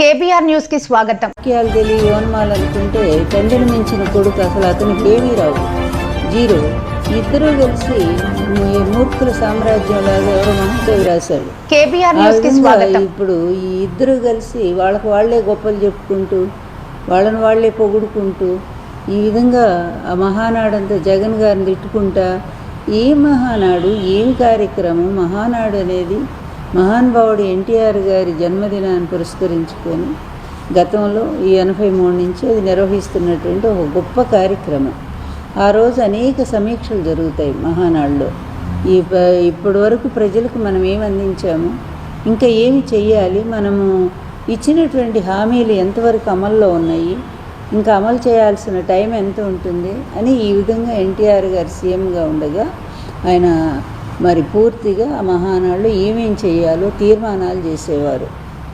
KBR న్యూస్కి స్వాగతం. ఓన్మాలనుకుంటే తండ్రిని మించిన కొడుకు అసలు అతనికి ఏమీ రావు జీరో. ఇద్దరూ కలిసి మూర్ఖుల సామ్రాజ్యంలాగా ఎవరో మహాదేవి రాశాడు కేబీఆర్ న్యూస్కి స్వాగతం. ఇప్పుడు ఈ ఇద్దరు కలిసి వాళ్ళకి వాళ్ళే గొప్పలు చెప్పుకుంటూ వాళ్ళని వాళ్ళే పొగుడుకుంటూ ఈ విధంగా ఆ మహానాడంతా జగన్ గారిని తిట్టుకుంటా ఏ మహానాడు ఏమి కార్యక్రమం మహానాడు అనేది మహానుభావుడు ఎన్టీఆర్ గారి జన్మదినాన్ని పురస్కరించుకొని గతంలో ఈ ఎనభై మూడు నుంచి అది నిర్వహిస్తున్నటువంటి ఒక గొప్ప కార్యక్రమం. ఆ రోజు అనేక సమీక్షలు జరుగుతాయి మహానాడులో. ఈ ప- ఇప్పటి వరకు ప్రజలకు మనం ఏమి అందించాము? ఇంకా ఏమి చెయ్యాలి? మనము ఇచ్చినటువంటి హామీలు ఎంతవరకు అమల్లో ఉన్నాయి? ఇంకా అమలు చేయాల్సిన టైం ఎంత ఉంటుంది? అని ఈ విధంగా ఎన్టీఆర్ గారు సీఎంగా ఉండగా ఆయన మరి పూర్తిగా ఆ ఏమేం చేయాలో తీర్మానాలు చేసేవారు.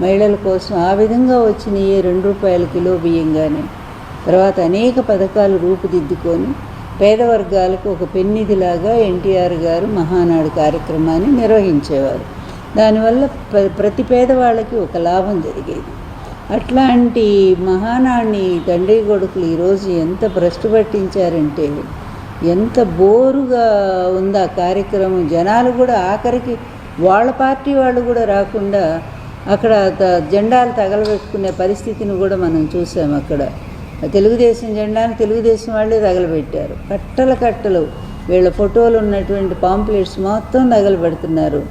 మహిళల కోసం ఆ విధంగా వచ్చినయే రెండు రూపాయల కిలో బియ్యం కానీ తర్వాత అనేక పథకాలు రూపుదిద్దుకొని పేద వర్గాలకు ఒక పెన్నిధిలాగా ఎన్టీఆర్ గారు మహానాడు కార్యక్రమాన్ని నిర్వహించేవారు. దానివల్ల ప్ర- ప్రతి పేదవాళ్ళకి ఒక లాభం జరిగేది. అట్లాంటి మహానాడిని తండ్రి కొడుకులు ఈరోజు ఎంత భ్రష్టు పట్టించారంటే ఎంత బోరుగా ఉంది ఆ కార్యక్రమం. జనాలు కూడా ఆఖరికి వాళ్ళ పార్టీ వాళ్ళు కూడా రాకుండా అక్కడ త- జెండాలు తగలబెట్టుకునే పరిస్థితిని కూడా మనం చూసాం అక్కడ. తెలుగుదేశం జెండాను తెలుగుదేశం వాళ్ళే తగలబెట్టారు. కట్టల కట్టలు. వీళ్ళ ఫోటోలు ఉన్నటువంటి పాంప్లెట్స్ మొత్తం తగలబెడుతున్నారు.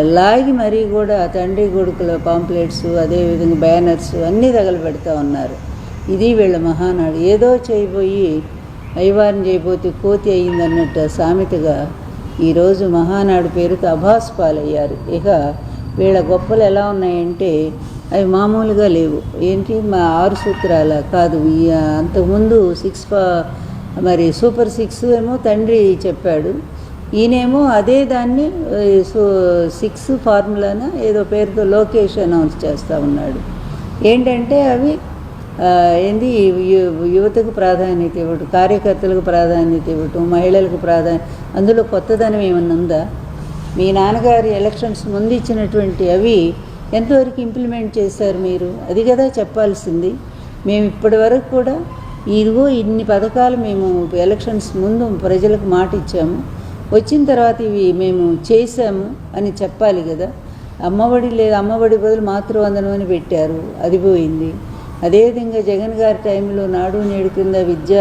లాగి మరీ కూడా తండ్రి కొడుకుల పాంప్లెట్స్ అదేవిధంగా బ్యానర్స్ అన్నీ తగలబెడతా ఉన్నారు. ఇది వీళ్ళ మహానాడు. ఏదో చేయబోయి అయ్యవారిని చేయబోతే కోతి అయిందన్నట్టు సామెతగా ఈరోజు మహానాడు పేరుతో అభాస్ పాలయ్యారు. ఇక వీళ్ళ గొప్పలు ఎలా ఉన్నాయంటే అవి మామూలుగా లేవు. ఏంటి? మా ఆరు సూత్రాల కాదు. అంతకుముందు సిక్స్ పా మరి సూపర్ సిక్స్ ఏమో తండ్రి చెప్పాడు. ఈయనేమో అదే దాన్ని సో సిక్స్ ఫార్ములాన ఏదో పేరుతో లోకేష్ అనౌన్స్ చేస్తూ ఉన్నాడు. ఏంటంటే అవి ఏంది యువతకు ప్రాధాన్యత ఇవ్వటం కార్యకర్తలకు ప్రాధాన్యత ఇవ్వటం మహిళలకు ప్రాధాన్యత అందులో కొత్తదనం ఏమన్నా ఉందా? మీ నాన్నగారి ఎలక్షన్స్ ముందు ఇచ్చినటువంటి అవి ఎంతవరకు ఇంప్లిమెంట్ చేశారు మీరు? అది కదా చెప్పాల్సింది. మేము ఇప్పటి వరకు కూడా ఇదిగో ఇన్ని పథకాలు మేము ఎలక్షన్స్ ముందు ప్రజలకు మాట ఇచ్చాము. వచ్చిన తర్వాత ఇవి మేము చేశాము అని చెప్పాలి కదా. అమ్మఒడి లేదు అమ్మఒడి బదులు మాతృవందనం అని పెట్టారు. అది పోయింది. అదేవిధంగా జగన్ గారి టైంలో నాడు నేడు కింద విద్య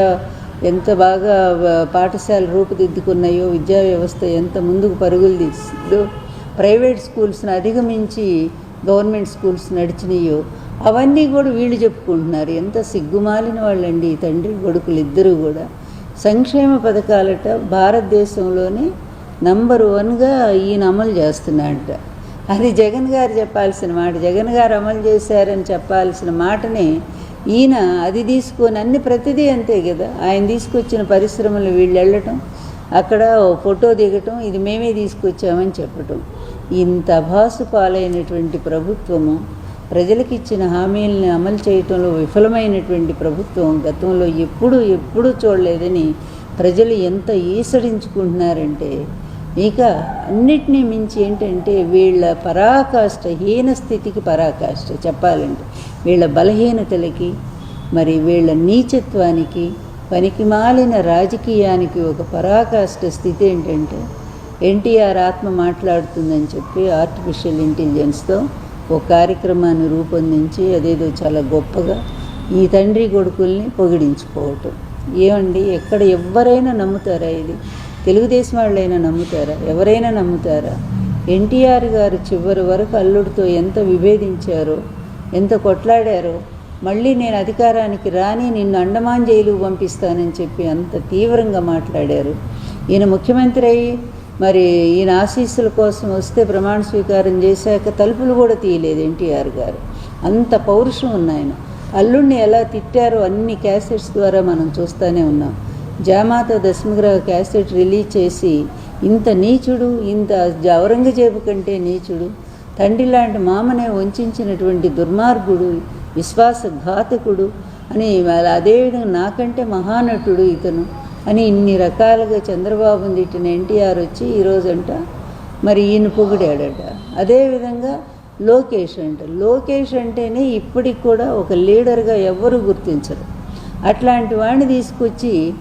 ఎంత బాగా పాఠశాలలు రూపుదిద్దుకున్నాయో విద్యా వ్యవస్థ ఎంత ముందుకు పరుగులు తీస్తుందో ప్రైవేట్ స్కూల్స్ని అధిగమించి గవర్నమెంట్ స్కూల్స్ నడిచినాయో అవన్నీ కూడా వీళ్ళు చెప్పుకుంటున్నారు. ఎంత సిగ్గుమాలిన వాళ్ళండి ఈ తండ్రి కొడుకులు ఇద్దరూ కూడా. సంక్షేమ పథకాలట భారతదేశంలోనే నంబర్ వన్గా ఈయన అమలు చేస్తున్నాడట. అది జగన్ గారు చెప్పాల్సిన మాట జగన్ గారు అమలు చేశారని చెప్పాల్సిన మాటని ఈయన అది తీసుకొని అన్ని ప్రతిదీ అంతే కదా. ఆయన తీసుకొచ్చిన పరిశ్రమలు వీళ్ళు వెళ్ళటం అక్కడ ఓ ఫోటో దిగటం ఇది మేమే తీసుకొచ్చామని చెప్పటం. ఇంత అభాసు పాలైనటువంటి ప్రభుత్వము ప్రజలకు ఇచ్చిన హామీలను అమలు చేయటంలో విఫలమైనటువంటి ప్రభుత్వం గతంలో ఎప్పుడూ ఎప్పుడూ చూడలేదని ప్రజలు ఎంత ఈసడించుకుంటున్నారంటే ఇక అన్నిటినీ మించి ఏంటంటే వీళ్ళ పరాకాష్ట హీన స్థితికి పరాకాష్ట చెప్పాలంటే వీళ్ళ బలహీనతలకి మరి వీళ్ళ నీచత్వానికి పనికిమాలిన రాజకీయానికి ఒక పరాకాష్ట స్థితి ఏంటంటే ఎన్టీఆర్ ఆత్మ మాట్లాడుతుందని చెప్పి ఆర్టిఫిషియల్ ఇంటెలిజెన్స్తో ఒక కార్యక్రమాన్ని రూపొందించి అదేదో చాలా గొప్పగా ఈ తండ్రి కొడుకుల్ని పొగిడించుకోవటం. ఏమండి? ఎక్కడ ఎవరైనా నమ్ముతారా ఇది? తెలుగుదేశం వాళ్ళైనా నమ్ముతారా? ఎవరైనా నమ్ముతారా? ఎన్టీఆర్ గారు చివరి వరకు అల్లుడితో ఎంత విభేదించారో ఎంత కొట్లాడారో మళ్ళీ నేను అధికారానికి రాని నిన్ను అండమాన్ జైలుకు పంపిస్తానని చెప్పి అంత తీవ్రంగా మాట్లాడారు. ఈయన ముఖ్యమంత్రి అయ్యి మరి ఈయన ఆశీస్సుల కోసం వస్తే ప్రమాణ స్వీకారం చేశాక తలుపులు కూడా తీయలేదు ఎన్టీఆర్ గారు. అంత పౌరుషం ఉన్నాయన అల్లుడిని ఎలా తిట్టారో అన్ని క్యాసెట్స్ ద్వారా మనం చూస్తూనే ఉన్నాం. జామాత దశమగ్రహ క్యాసెట్ రిలీజ్ చేసి ఇంత నీచుడు ఇంత ఔరంగజేబు కంటే నీచుడు తండ్రి లాంటి మామనే వంచినటువంటి దుర్మార్గుడు విశ్వాసఘాతకుడు అని అదే అదేవిధంగా నాకంటే మహానటుడు ఇతను అని ఇన్ని రకాలుగా చంద్రబాబుని తిట్టిన ఎన్టీఆర్ వచ్చి ఈరోజంట మరి ఈయన పొగిడాడట. అదేవిధంగా లోకేష్ అంట. లోకేష్ అంటేనే ఇప్పటికి కూడా ఒక లీడర్గా ఎవ్వరూ గుర్తించరు. అట్లాంటి వాడిని తీసుకొచ్చి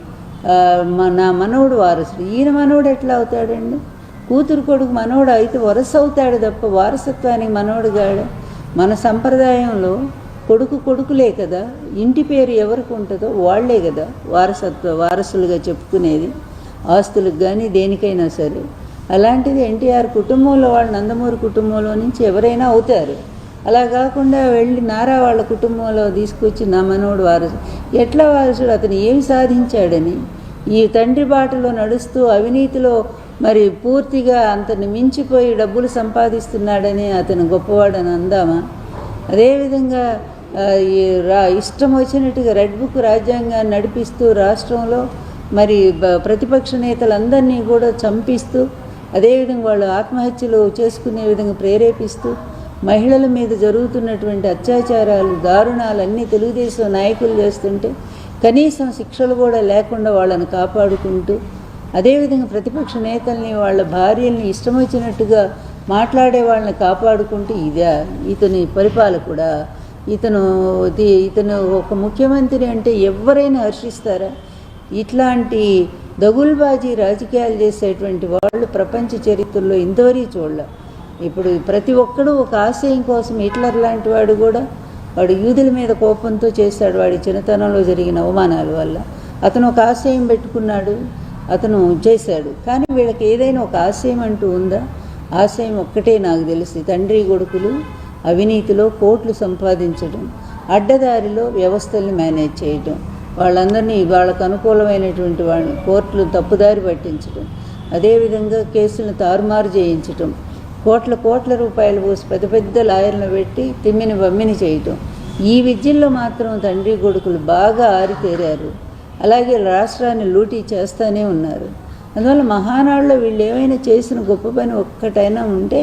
నా మనవడు వారసుడు. ఈయన మనవడు ఎట్లా అవుతాడండి? కూతురు కొడుకు మనవడు అయితే వరస అవుతాడు తప్ప వారసత్వానికి మనవడు గాడు మన సంప్రదాయంలో కొడుకు కొడుకులే కదా. ఇంటి పేరు ఎవరికి ఉంటుందో వాళ్ళే కదా వారసత్వ వారసులుగా చెప్పుకునేది. ఆస్తులకు కానీ దేనికైనా సరే. అలాంటిది ఎన్టీఆర్ కుటుంబంలో వాళ్ళు నందమూరి కుటుంబంలో నుంచి ఎవరైనా అవుతారు. అలా కాకుండా వెళ్ళి నారా వాళ్ళ కుటుంబంలో తీసుకొచ్చి నా మనోడు వారసు ఎట్లా వారసుడు అతను ఏమి సాధించాడని. ఈ తండ్రి బాటలో నడుస్తూ అవినీతిలో మరి పూర్తిగా అంతని మించిపోయి డబ్బులు సంపాదిస్తున్నాడని అతను గొప్పవాడని అందామా? అదేవిధంగా ఈ రా ఇష్టం వచ్చినట్టుగా రెడ్ బుక్ రాజ్యాంగాన్ని నడిపిస్తూ రాష్ట్రంలో మరి ప్రతిపక్ష నేతలందరినీ కూడా చంపిస్తూ అదేవిధంగా వాళ్ళు ఆత్మహత్యలు చేసుకునే విధంగా ప్రేరేపిస్తూ మహిళల మీద జరుగుతున్నటువంటి అత్యాచారాలు దారుణాలు అన్నీ తెలుగుదేశం నాయకులు చేస్తుంటే కనీసం శిక్షలు కూడా లేకుండా వాళ్ళని కాపాడుకుంటూ అదేవిధంగా ప్రతిపక్ష నేతల్ని వాళ్ళ భార్యల్ని ఇష్టం వచ్చినట్టుగా మాట్లాడే వాళ్ళని కాపాడుకుంటూ ఇదే ఇతని పరిపాలకుడా. ఇతను ఇతను ఒక ముఖ్యమంత్రి అంటే ఎవరైనా హర్షిస్తారా? ఇట్లాంటి దగుల్బాజీ రాజకీయాలు చేసేటువంటి వాళ్ళు ప్రపంచ చరిత్రలో ఇంతవరకు చూడలే. ఇప్పుడు ప్రతి ఒక్కడు ఒక ఆశయం కోసం హిట్లర్ లాంటి వాడు కూడా వాడు యూదుల మీద కోపంతో చేశాడు. వాడి చిన్నతనంలో జరిగిన అవమానాల వల్ల అతను ఒక ఆశయం పెట్టుకున్నాడు అతను చేశాడు. కానీ వీళ్ళకి ఏదైనా ఒక ఆశయం అంటూ ఉందా? ఆశయం ఒక్కటే నాకు తెలిసి తండ్రి కొడుకులు అవినీతిలో కోట్లు సంపాదించడం అడ్డదారిలో వ్యవస్థల్ని మేనేజ్ చేయటం వాళ్ళందరినీ వాళ్ళకు అనుకూలమైనటువంటి వాళ్ళని కోర్టులు తప్పుదారి పట్టించడం అదేవిధంగా కేసులను తారుమారు చేయించటం కోట్ల కోట్ల రూపాయలు పోసి పెద్ద పెద్ద లాయర్లను పెట్టి తిమ్మిని బమ్మిని చేయటం. ఈ విద్యల్లో మాత్రం తండ్రి కొడుకులు బాగా ఆరితేరారు. అలాగే రాష్ట్రాన్ని లూటీ చేస్తూనే ఉన్నారు. అందువల్ల మహానాడులో వీళ్ళు ఏమైనా చేసిన గొప్ప పని ఒక్కటైనా ఉంటే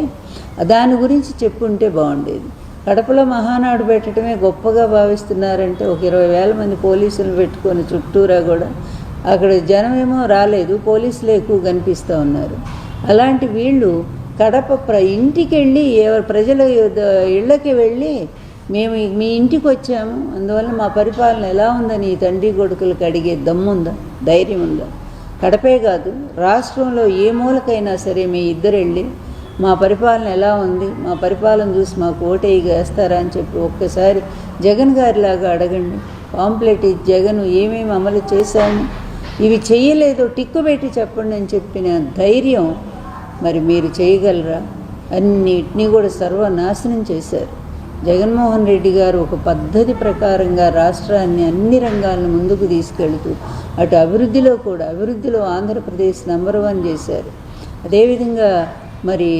దాని గురించి చెప్పుంటే బాగుండేది. కడపలో మహానాడు పెట్టడమే గొప్పగా భావిస్తున్నారంటే ఒక ఇరవై వేల మంది పోలీసులు పెట్టుకొని చుట్టూరా కూడా అక్కడ జనమేమో రాలేదు పోలీసులు ఎక్కువ కనిపిస్తూ ఉన్నారు. అలాంటి వీళ్ళు కడప ప్ర ఇంటికి వెళ్ళి ఎవరు ప్రజల ఇళ్ళకి వెళ్ళి మేము మీ ఇంటికి వచ్చాము. అందువల్ల మా పరిపాలన ఎలా ఉందని ఈ తండ్రి కొడుకులకు అడిగే దమ్ముందా ధైర్యం ఉందా? కడపే కాదు రాష్ట్రంలో ఏ మూలకైనా సరే మీ ఇద్దరు వెళ్ళి మా పరిపాలన ఎలా ఉంది? మా పరిపాలన చూసి మాకు ఓటేయి వేస్తారా అని చెప్పి ఒక్కసారి జగన్ గారిలాగా అడగండి. పాంప్లెట్ ఇచ్చి జగన్ ఏమేమి అమలు చేశాము? ఇవి చేయలేదో టిక్కు పెట్టి చెప్పండి అని చెప్పిన ధైర్యం మరి మీరు చేయగలరా? అన్నిటినీ కూడా సర్వనాశనం చేశారు. జగన్మోహన్ రెడ్డి గారు ఒక పద్ధతి ప్రకారంగా రాష్ట్రాన్ని అన్ని రంగాలను ముందుకు తీసుకెళ్తూ అటు అభివృద్ధిలో కూడా అభివృద్ధిలో ఆంధ్రప్రదేశ్ నెంబర్ వన్ చేశారు. అదేవిధంగా మరి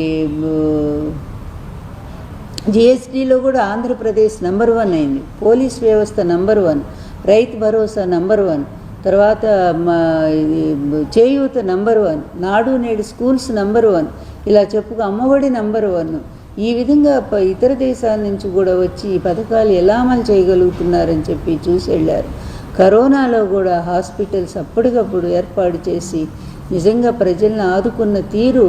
జిఎస్టీలో కూడా ఆంధ్రప్రదేశ్ నెంబర్ వన్ అయింది. పోలీస్ వ్యవస్థ number one Rythu Bharosa number one తర్వాత మా ఇది చేయూత నెంబర్ వన్ నాడు నేడు స్కూల్స్ నెంబర్ వన్. ఇలా చెప్పుకు అమ్మఒడి నెంబర్ వన్. ఈ విధంగా ఇతర దేశాల నుంచి కూడా వచ్చి ఈ పథకాలు ఎలా అమలు చేయగలుగుతున్నారని చెప్పి చూసి వెళ్ళారు. కరోనాలో కూడా హాస్పిటల్స్ అప్పటికప్పుడు ఏర్పాటు చేసి నిజంగా ప్రజలను ఆదుకున్న తీరు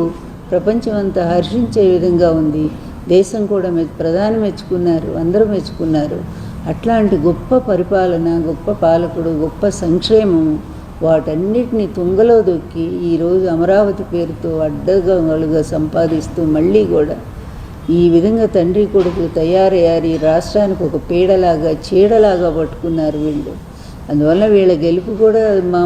ప్రపంచమంతా హర్షించే విధంగా ఉంది. దేశం కూడా మె ప్రధాని మెచ్చుకున్నారు అందరూ మెచ్చుకున్నారు. అట్లాంటి గొప్ప పరిపాలన గొప్ప పాలకుడు గొప్ప సంక్షేమము వాటన్నిటిని తుంగలో దొక్కి ఈరోజు అమరావతి పేరుతో అడ్డగలుగా సంపాదిస్తూ మళ్ళీ కూడా ఈ విధంగా తండ్రి కొడుకు తయారయ్యారు. ఈ రాష్ట్రానికి ఒక పీడలాగా చీడలాగా పట్టుకున్నారు వీళ్ళు. అందువల్ల వీళ్ళ గెలుపు కూడా మా